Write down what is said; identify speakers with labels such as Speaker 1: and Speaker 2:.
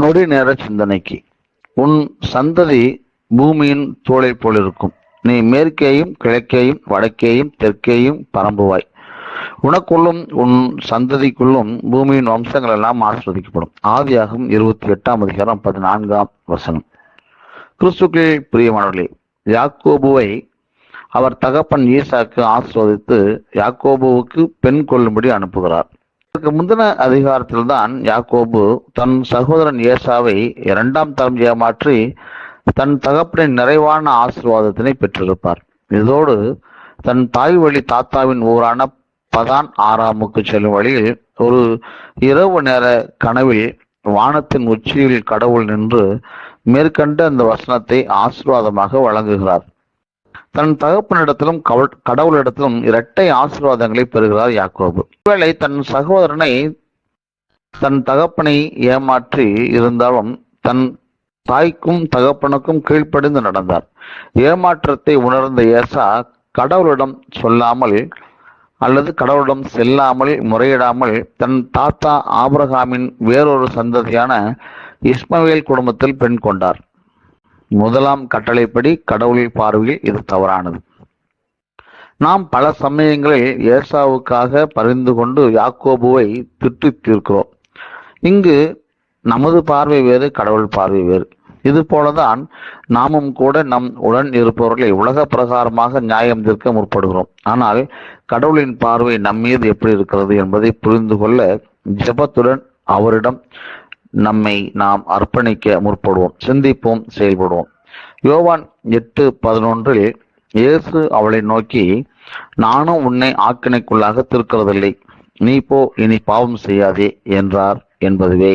Speaker 1: நொடி நேர சிந்தனைக்கு. உன் சந்ததி பூமியின் தோளை போல் இருக்கும் நீ மேற்கேயும் கிழக்கேயும் வடக்கேயும் தெற்கேயும் பரம்புவாய். உனக்குள்ளும் உன் சந்ததிக்குள்ளும் பூமியின் வம்சங்கள் எல்லாம் ஆஸ்வதிக்கப்படும் ஆதியாகும் இருபத்தி எட்டாம் அதிகாரம் பதினான்காம் வசனம். கிறிஸ்துக்கள் பிரியமானவர்களே யாக்கோபுவை அவர் தகப்பன் ஈசாக்கு ஆஸ்வதித்து யாக்கோபுவுக்கு பெண் கொள்ளும்படி அனுப்புகிறார். இதற்கு முந்தின அதிகாரத்தில்தான் யாக்கோபு தன் சகோதரன் ஏசாவை இரண்டாம் தலைமையாக ஏமாற்றி தன் தகப்பனின் நிறைவான ஆசீர்வாதத்தினை பெற்றிருப்பார். இதோடு தன் தாய் வழி தாத்தாவின் ஊரான பதான் ஆறாமுக்கு செல்லும் வழியில் ஒரு இரவு நேர கனவில் வானத்தின் உச்சியில் கடவுள் நின்று மேற்கண்ட அந்த வசனத்தை ஆசிர்வாதமாக வழங்குகிறார். தன் தகப்பனிடத்திலும் கடவுளிடத்திலும் இரட்டை ஆசீர்வாதங்களை பெறுகிறார் யாக்கோபு. ஒருவேளை தன் சகோதரனை தன் தகப்பனை ஏமாற்றி இருந்தாலும் தன் தாய்க்கும் தகப்பனுக்கும் கீழ்ப்படிந்து நடந்தார். ஏமாற்றத்தை உணர்ந்த ஏசா கடவுளிடம் சொல்லாமல் அல்லது கடவுளிடம் செல்லாமல் முறையிடாமல் தன் தாத்தா ஆபிரகாமின் வேறொரு சந்ததியான இஸ்மவேல் குடும்பத்தில் பெண் கொண்டார். முதலாம் கட்டளைப்படி கடவுளின் பார்வையில் இது தவறானது. நாம் பல சமயங்களில் ஏசாவுக்காக பரிந்து கொண்டு யாக்கோபுவை திட்டு தீர்க்கிறோம். இங்கு நமது பார்வை வேறு கடவுள் பார்வை வேறு. இது போலதான் நாமும் கூட நம் உடன் இருப்பவர்களை உலக பிரகாரமாக நியாயம் தீர்க்க முற்படுகிறோம். ஆனால் கடவுளின் பார்வை நம் மீது எப்படி இருக்கிறது என்பதை புரிந்து கொள்ள ஜெபத்துடன் அவரிடம் நம்மை நாம் அர்ப்பணிக்க முற்படுவோம் சிந்திப்போம் செயல்படுவோம். யோவான் எட்டு பதினொன்றில் இயேசு அவளை நோக்கி நானும் உன்னை ஆக்கினைக்குள்ளாக திருக்கிறதில்லை. நீ போ இனி பாவம் செய்யாதே என்றார் என்பதுவே.